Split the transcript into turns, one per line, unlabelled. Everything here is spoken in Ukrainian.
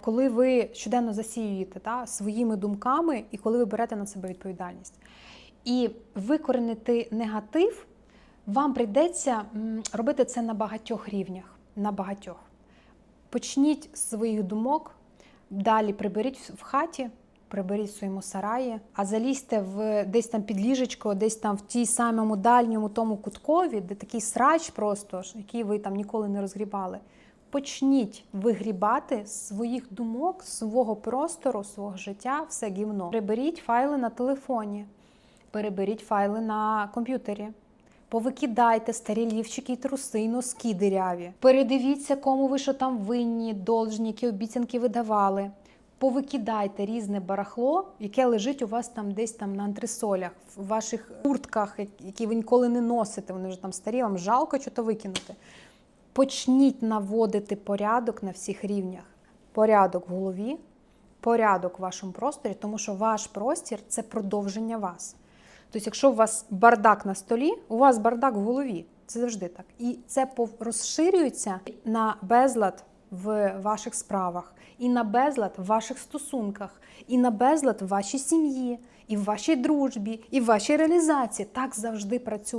Коли ви щоденно засіюєте та, своїми думками і коли ви берете на себе відповідальність. І викоренити негатив, вам прийдеться робити це на багатьох рівнях. На багатьох. Почніть з своїх думок, далі приберіть в хаті, приберіть в своєму сараї, а залізьте в десь там під ліжечко, десь там в тій самому дальньому тому куткові, де такий срач просто, який ви там ніколи не розгрібали. Почніть вигрібати з своїх думок, свого простору, свого життя, все гівно. Приберіть файли на телефоні, переберіть файли на комп'ютері. Повикидайте старі лівчики і труси, і носки диряві. Передивіться, кому ви що там винні, должні, які обіцянки ви давали. Повикидайте різне барахло, яке лежить у вас там десь там на антресолях, в ваших куртках, які ви ніколи не носите. Вони вже там старі, вам жалко що то викинути. Почніть наводити порядок на всіх рівнях. Порядок в голові, порядок в вашому просторі, тому що ваш простір це продовження вас. Тобто, якщо у вас бардак на столі, у вас бардак в голові. Це завжди так. І це розширюється на безлад в ваших справах, і на безлад в ваших стосунках, і на безлад в вашій сім'ї, і в вашій дружбі, і в вашій реалізації. Так завжди працює.